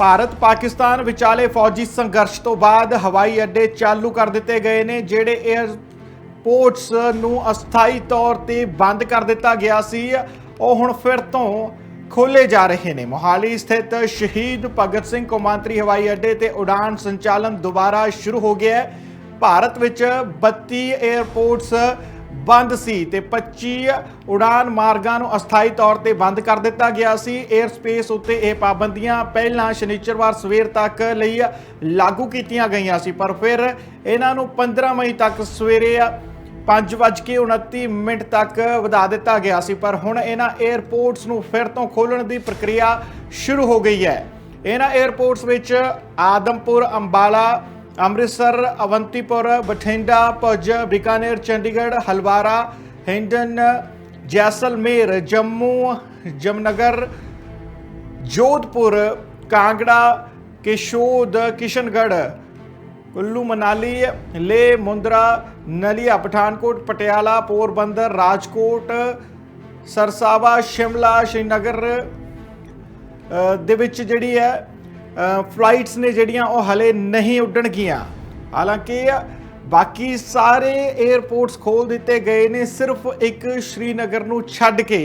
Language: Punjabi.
ਭਾਰਤ ਪਾਕਿਸਤਾਨ ਵਿਚਾਲੇ ਫੌਜੀ ਸੰਘਰਸ਼ ਤੋਂ ਬਾਅਦ ਹਵਾਈ ਅੱਡੇ ਚਾਲੂ ਕਰ ਦਿੱਤੇ ਗਏ ਨੇ, ਜਿਹੜੇ 에ਅਰਪੋਰਟਸ ਨੂੰ ਅਸਥਾਈ ਤੌਰ ਤੇ ਬੰਦ ਕਰ ਦਿੱਤਾ ਗਿਆ ਸੀ। ਉਹ ਹੁਣ ਫਿਰ ਤੋਂ ਖੋਲੇ ਜਾ ਰਹੇ ਨੇ। ਮੋਹਾਲੀ ਸਥਿਤ ਸ਼ਹੀਦ ਭਗਤ ਸਿੰਘ ਕੌਮਾਂਤਰੀ ਹਵਾਈ ਅੱਡੇ ਤੇ ਉਡਾਨ ਸੰਚਾਲਨ ਦੁਬਾਰਾ ਸ਼ੁਰੂ ਹੋ ਗਿਆ ਹੈ। ਭਾਰਤ ਵਿੱਚ 32 에ਅਰਪੋਰਟਸ ਬੰਦ ਸੀ ਤੇ 25 ਉਡਾਨ ਮਾਰਗਾਂ ਨੂੰ ਅਸਥਾਈ ਤੌਰ ਤੇ ਬੰਦ ਕਰ ਦਿੱਤਾ ਗਿਆ ਸੀ। 에ਅਰ ਸਪੇਸ ਉੱਤੇ ਇਹ ਪਾਬੰਦੀਆਂ ਪਹਿਲਾਂ ਸ਼ਨੀਚਰਵਾਰ ਸਵੇਰ ਤੱਕ ਲਈ ਲਾਗੂ ਕੀਤੀਆਂ ਗਈਆਂ ਸੀ, ਪਰ ਫਿਰ ਇਹਨਾਂ ਨੂੰ 15 ਮਈ ਤੱਕ ਸਵੇਰੇ 5:29 ਮਿੰਟ ਤੱਕ ਵਧਾ ਦਿੱਤਾ ਗਿਆ ਸੀ, ਪਰ ਹੁਣ ਇਹਨਾਂ 에ਅਰਪੋਰਟਸ ਨੂੰ ਫਿਰ ਤੋਂ ਖੋਲਣ ਦੀ ਪ੍ਰਕਿਰਿਆ ਸ਼ੁਰੂ ਹੋ ਗਈ ਹੈ। ਇਹਨਾਂ 에ਅਰਪੋਰਟਸ ਵਿੱਚ ਆਦਮਪੁਰ, ਅੰਬਾਲਾ ਅੰਮ੍ਰਿਤਸਰ, ਅਵੰਤੀਪੁਰ, ਬਠਿੰਡਾ, ਭੁਜ, ਬੀਕਾਨੇਰ, ਚੰਡੀਗੜ੍ਹ, ਹਲਵਾਰਾ, ਹਿੰਡਨ, ਜੈਸਲਮੇਰ, ਜੰਮੂ, ਜਮਨਗਰ, ਜੋਧਪੁਰ, ਕਾਂਗੜਾ, ਕਿਸ਼ੋਦ, ਕਿਸ਼ਨਗੜ੍ਹ, ਕੁੱਲੂ, ਮਨਾਲੀ ਲੇ ਮੁੰਦਰਾ, ਨਲੀਆ, ਪਠਾਨਕੋਟ, ਪਟਿਆਲਾ, ਪੋਰਬੰਦਰ, ਰਾਜਕੋਟ, ਸਰਸਾਵਾ, ਸ਼ਿਮਲਾ, ਸ਼੍ਰੀਨਗਰ ਦੇ ਵਿੱਚ ਜਿਹੜੀ ਹੈ ਫਲਾਈਟਸ ਨੇ ਜਿਹੜੀਆਂ ਉਹ ਹਲੇ ਨਹੀਂ ਉੱਡਣਗੀਆਂ। ਹਾਲਾਂਕਿ ਬਾਕੀ ਸਾਰੇ 에ਅਰਪੋਰਟਸ ਖੋਲ ਦਿੱਤੇ ਗਏ ਨੇ, ਸਿਰਫ ਇੱਕ ਸ਼੍ਰੀਨਗਰ ਨੂੰ ਛੱਡ ਕੇ।